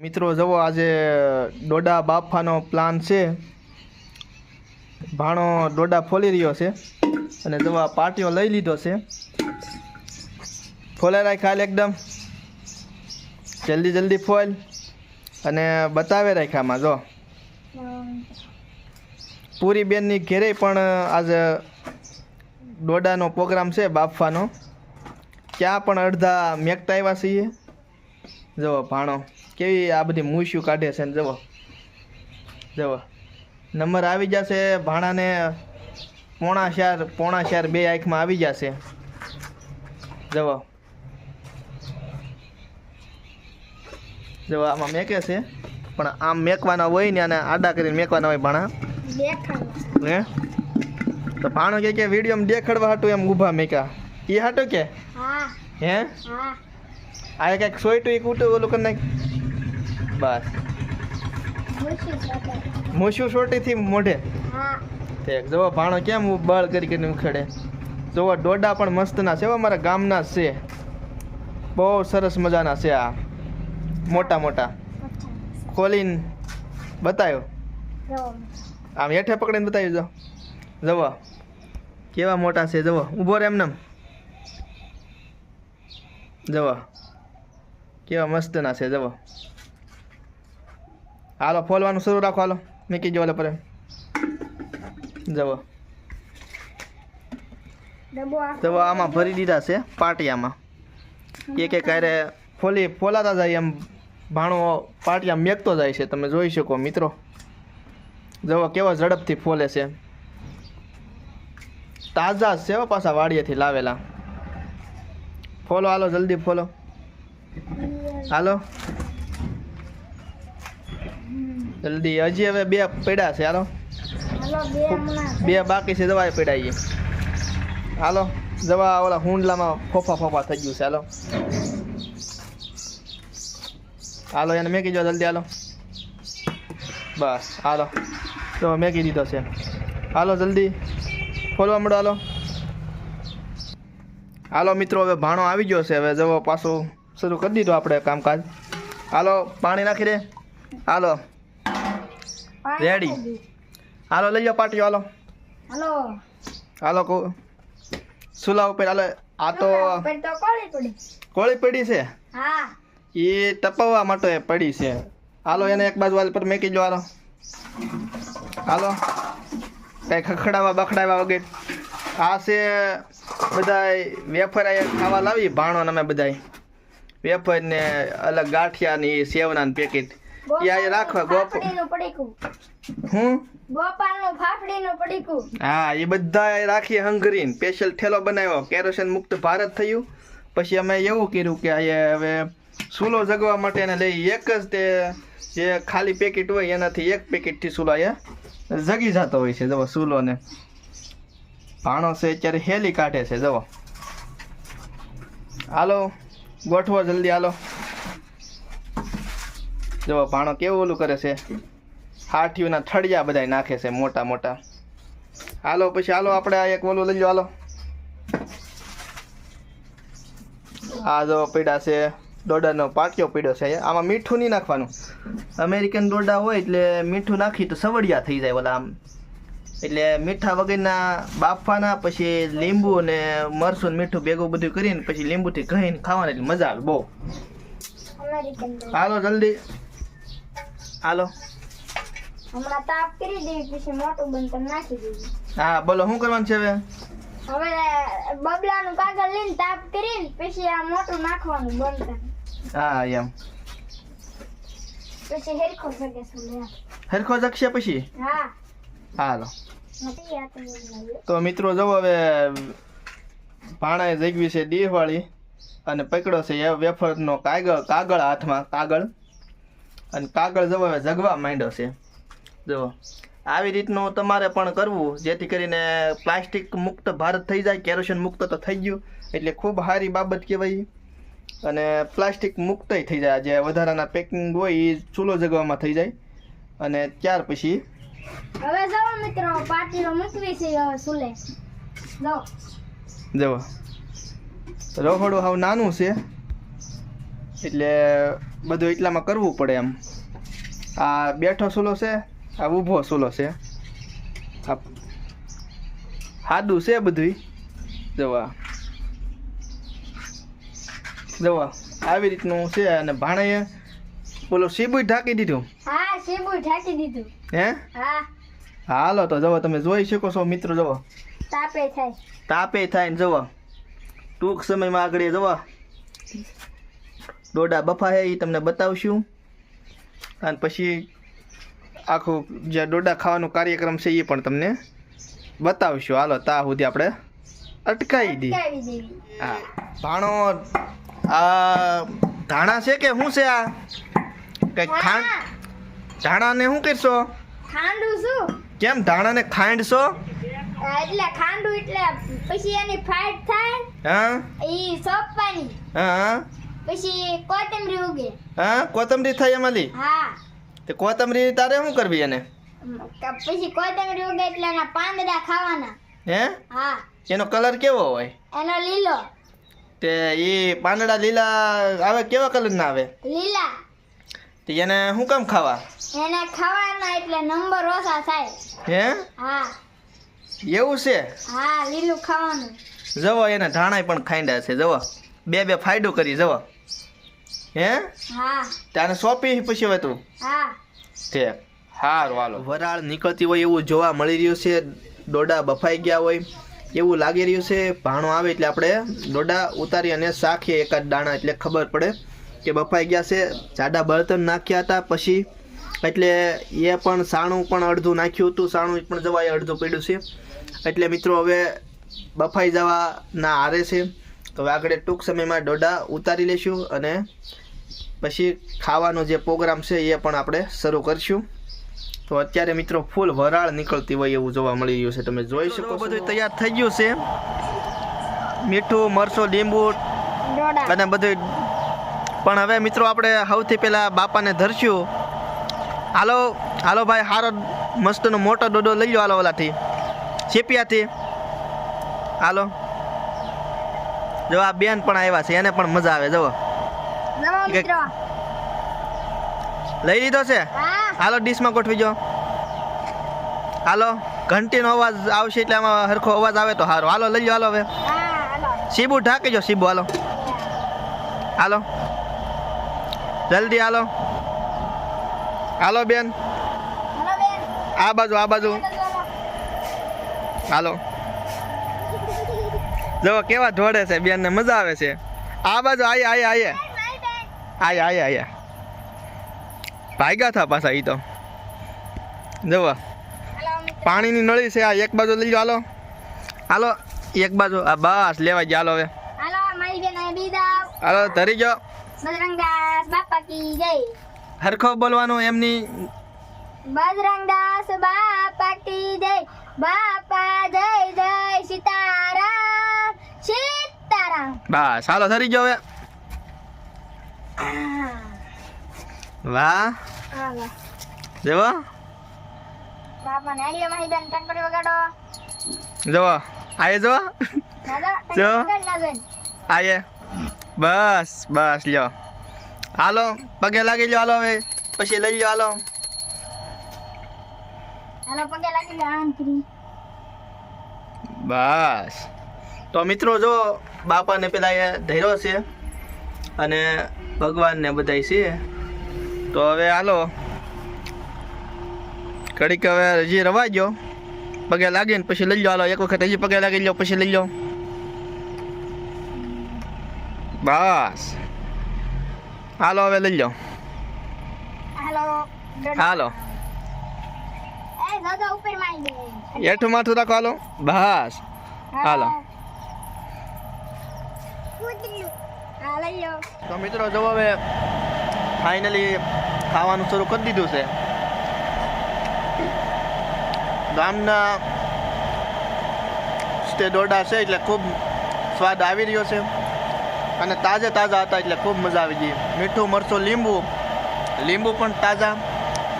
મિત્રો જવો આજે ડોડા બાફાનો પ્લાન છે. ભાણો ડોડા ફોલી રહ્યો છે અને આ પાટીઓ લઈ લીધો છે. ફોલાઈ ખાલ એકદમ. જલ્દી જલ્દી ફોલ અને બતાવે રાખ્યામાં જો પૂરી બેનની ઘેરે પણ આજે ડોડાનો પ્રોગ્રામ છે બાફવાનો. ત્યાં પણ અડધા મેકતા આવ્યા છીએ. જવો ભાણો. કેવી આ બધી મૂછ્યું કાઢે છે ને જવો જવો નંબર આવી જશે ભાણાને પોણા ચાર પોણા ચાર બે આંખમાં આવી જશે. જવો જવો આમાં મેકે છે. પણ આમ મેકવાના હોય ને અને આડા કરીને મેકવાના હોય ભાણા. હે? તો ભાણો કે કે વિડીયોમાં દેખાડવા હતું એમ ઊભા મેકા એ હાટું કે? હે. હા? આ કંઈક સોયટું એક ઉઠું ઓલું કરી નાખ. બસ મૂછું સોટીથી મોઢે. ઠીક જોવો ભાણો કેમ બળ કરી કરીને ઉખેડે. જુઓ, ડોડા પણ મસ્તના છે અમારા ગામના છે. બહુ સરસ મજાના છે આ. મોટા મોટા. ખોલીને બતાવ્યો આમ હેઠે પકડીને બતાવ્યું જો જવો કેવા મોટા છે જવો ઊભો રે એમને જવો કેવા મસ્તના છે, જુઓ. હાલો ફોલવાનું શરૂ રાખો હાલો. મૂકી જવા લે પર. જવો. જવો આમાં ભરી દીધા છે પાટિયામાં. એક એક કારે ફોલી ફોલાતા જાય એમ ભાણો પાટિયા મેકતો જાય છે તમે જોઈ શકો મિત્રો. જવો કેવો ઝડપથી ફોલે છે. તાજા છે પાછા વાડીએથી લાવેલા. ફોલો હાલો જલ્દી ફોલો. હાલો. જલ્દી. હજી હવે બે પડ્યા છે. હાલો. હાલો બે હમણાં બે બાકી છે દવાઈ પડાઈએ હાલો. દવા ઓલા હુંડલામાં ફોફા ફોફા થઈ ગયું છે. હાલો. હાલો એને મેકી દો જલ્દી હાલો. બસ હાલો. તો મેકી દીધો છે. હાલો જલ્દી. ખોલવા મળો હાલો. હાલો મિત્રો હવે ભાણો આવી ગયો છે. હવે જવો પાછું શરૂ કરી દીધું આપણે કામકાજ. હાલો પાણી નાખી દે. હાલો. દે. હાલો લઈ જાઓ પાટીઓ હાલો. હાલો. હાલો કો સુલા ઉપર હાલો આ તો કોળી પડી. છે? હા. એ તપાવવા માટે પડી છે. હાલો એને એક બાજુ પર મેકી જો હાલો. હાલો. કઈ ખખડાવા બખડાવા વગેરે. આ છે બધાય વેફર ખાવા લાવી ભાણો અમે બધાય. વેફર ને અલગ ગાંઠિયા ને સેવના પેકેટ એ અહીંયા રાખવા ગોપ. હું? ગોપાલનું ફાફડીનું પડીકું. હા એ બધા રાખી હંગરીન. સ્પેશિયલ ઠેલો બનાવ્યો. કેરોસીન મુક્ત ભારત થયું. પછી અમે એવું કર્યું કે અહીંયા હવે સૂલો જગવા માટે એને લઈ એક જ તે જે ખાલી પેકેટ હોય એનાથી એક પેકેટથી સૂલો અહીંયા જગી જતો હોય છે. જવો સૂલોને. ભાણો છે અત્યારે હેલી કાઢે છે. જવો હાલો ગોઠવો જલ્દી હાલો. જવો ભાણો કેવું ઓલું કરે છે? હાથીઓના થળિયા બધાય નાખે છે મોટા મોટા. હાલો પછી હાલો આપણે આ એક ઓલું લઈ લો હાલો. આ જો પીડા છે દોડાનો પાટિયો પીડ્યો છે આમાં મીઠું નહીં નાખવાનું. અમેરિકન દોડા હોય એટલે મીઠું નાખી તો સવડિયા થઈ જાય ઓલા આમ. એટલે મીઠા વગરના બાફવાના પછી લીંબુ ને મરસું ને મીઠું ભેગું બધું કરીને પછી લીંબુથી ઘહીને ખાવાની એટલે મજા આવે બહુ. હાલો જલ્દી. હાલો. હમણાં તાપ કરી દેવી પછી મોટું બંધ નાખી દીધું. હા બોલો શું કરવાનું છે હવે? હવે બબલાનું કાગળ લઈને તાપ કરીને પછી આ મોટું નાખવાનું બંધ હા એમ. પછી હેરખો છે હરખો જગશે પછી? હા. હાલો. તો મિત્રો જો હવે ભાણાએ જગવી છે દીવાળી અને પકડો છે વેફરનો કાગળ કાગળ હાથમાં કાગળ. અને કાગળ જવો હવે જગવા માંડ્યો છે. જુઓ. આવી રીતનું તમારે પણ કરવું જેથી કરીને પ્લાસ્ટિક મુક્ત ભારત થઈ જાય કેરોસીન મુક્ત તો થઈ ગયું. એટલે ખૂબ સારી બાબત કહેવાય. અને પ્લાસ્ટિક મુક્ત થઈ જાય. જે વધારાના પેકિંગ હોય એ ચૂલો જગવામાં થઈ જાય. અને ત્યાર પછી હવે જવો મિત્રો પાટીઓ મૂકવી છે હવે ચૂલે. જવો રહોડું હાવ નાનું છે. એટલે બધું એટલામાં કરવું પડે એમ. આ બેઠો સૂલો છે આ ઊભો સૂલો છે. આ સાદું છે બધું જવા જવા આવી રીતનું છે અને ભાણે બોલો સીબુય ઢાંકી દીધું. હા શેબુ ઢાંકી દીધું. હે? હા. હાલો તો જવો તમે જોઈ શકો છો મિત્રો જવો. તાપે થાય. તાપે થાય ને જવો. ટૂંક સમયમાં આગળ જવા. ડોડા બફા છે એ તમને બતાવશું. અને પછી આખું જે ડોડા ખાવાનો કાર્યક્રમ છે એ પણ તમને બતાવશું. હાલો તા સુધી આપણે અટકાવી દઈએ હા. ભાણો આ ધાણા છે કે શું છે આ? કઈ ખાંડ? ધાણાને શું કરશો? ખાંડું શું? કેમ ધાણાને ખાંડશો? એટલે ખાંડું એટલે પછી એની ફાઈટ થાય હા? એ સોપવાની. હા. પછી કોથમરી ઉગે. હા? કોથમરી થાય એમાંથી? હા. તે કોથમરી તારે શું કરવી એને? પછી કોથમરી ઉગે એટલે એના પાંદડા ખાવાના. હે? હા. એનો કલર કેવો હોય? એનો લીલો. તે એ પાંદડા લીલા આવે કેવા કલરના આવે? લીલા. તે એને શું કામ ખાવા? એને ખાવાના એટલે નંબર ઓછા થાય. હે? હા. એવું છે? હા લીલું ખાવાનું. જવો એને ધાણાય પણ ખાંડા છે જવો. બે બે ફાયદો કરી જવો. હે? હા. તારે સોંપી પછી હવે તું? હા. છે હારું હાલો. વરાળ નીકળતી હોય એવું જોવા મળી રહ્યું છે ડોડા બફાઈ ગયા હોય એવું લાગી રહ્યું છે ભાણો આવે એટલે આપણે ડોડા ઉતારી અને શાખીએ એકાદ દાણા એટલે ખબર પડે કે બફાઈ ગયા છે. જાડા બળતણ નાખ્યા હતા પછી એટલે એ પણ સાણું પણ અડધું નાખ્યું હતું સાણું પણ જવાય અડધું પડ્યું છે. એટલે મિત્રો હવે બફાઈ જવાના હારે છે. તો હવે આગળ ટૂંક સમયમાં ડોડા ઉતારી લઈશું અને પછી ખાવાનો જે પ્રોગ્રામ છે એ પણ આપણે શરૂ કરશું. તો અત્યારે મિત્રો ફૂલ વરાળ નીકળતી હોય એવું જોવા મળી રહ્યું છે. તમે જોઈ શકો બધું તૈયાર થઈ ગયું છે. મીઠું મરચું લીંબુ ડોડા. અને બધું પણ હવે મિત્રો આપણે સૌથી પહેલાં બાપાને ધરશું. હાલો હાલો ભાઈ હારો મસ્તનો મોટો ડોડો લઈ લો હાલો ઓલાથી. ચેપિયાથી. હાલો. જો આ બેન પણ આવ્યા છે એને પણ મજા આવે મિત્રો લઈ લીધો છે? હાલો ડીશમાં ગોઠવી જો હાલો ઘંટીનો અવાજ આવશે એટલે આમાં સરખો અવાજ આવે તો સારો હાલો લઈ લો હાલો હવે. સીબુ ઢાંકી જો સીબુ હાલો. હાલો. જલ્દી હાલો. હાલો બેન. બેન. આ બાજુ આ બાજુ. હાલો. જો કેવા ઢોળે છે બેનને મજા આવે છે. આ બાજુ આયે આયે આયે. આયે આયે આયે. ભાગ્યા થા પાછા ઈ તો. જુઓ પાણીની નળી છે આ એક બાજુ લઈ જાઓ હાલો. હાલો એક બાજુ. આ બસ લેવા ગયા હાલો હવે. હાલો મારી બેન અહીં બીજા હાલો ધરી ગયો બજરંગદાસ બાપા કી જય. હરખો બોલવાનું એમની. બજરંગદાસ બાપા કી જય. બાપા જય જય સીતારામ. સીતારામ. બસ હાલો ધરી ગયો હવે. વાહ. જુઓ. બાપા ને આલ્યો મારી બેન ટંકડી વગાડો. જુઓ. આયે દાદા જો. આયે. બસ બસ લ્યો. હાલો પગે લાગી લ્યો હાલો હવે. પછી લઈ લ્યો હાલો. હાલો પગે લાગી લે આમ કરી. બસ. તો મિત્રો જો બાપાને પેલા એ ધૈર્યો છે. અને ભગવાનને બધાય છે તો હવે હાલો. ઘડીક હવે હજી રવા ગયો. પગે લાગીને પછી લઈ લો હાલો એક વખત હજી પગે લાગી લો પછી લઈ લો બસ. હાલો હવે લઈ લો હાલો. એઠું માથું રાખો હાલો. બસ. હાલો. તો મિત્રો, જો હવે ફાઇનલી ખાવાનું શરૂ કરી દીધું છે. ગામના તે દોરડા છે એટલે ખૂબ સ્વાદ આવી રહ્યો છે. અને તાજે તાજા હતા એટલે ખૂબ મજા આવી ગઈ. મીઠું, મરચું, લીંબુ લીંબુ પણ તાજા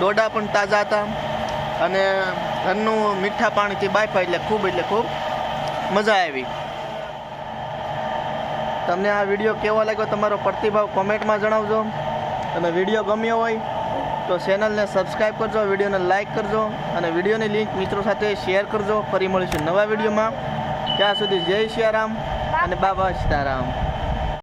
દોડા પણ તાજા હતા. અને ઘરનું મીઠા પાણીથી બાફા એટલે ખૂબ એટલે ખૂબ મજા આવી. તમને આ વીડિયો કેવો લાગ્યો તમારો પ્રતિભાવ કોમેન્ટમાં જણાવજો. અને વીડિયો ગમ્યો હોય તો ચેનલને સબસ્ક્રાઈબ કરજો, વિડીયોને લાઇક કરજો અને વિડીયોની લિંક મિત્રો સાથે શેર કરજો. ફરી મળીશું નવા વિડીયોમાં. ત્યાં સુધી જય સિયારામ અને બાબા સીતારામ.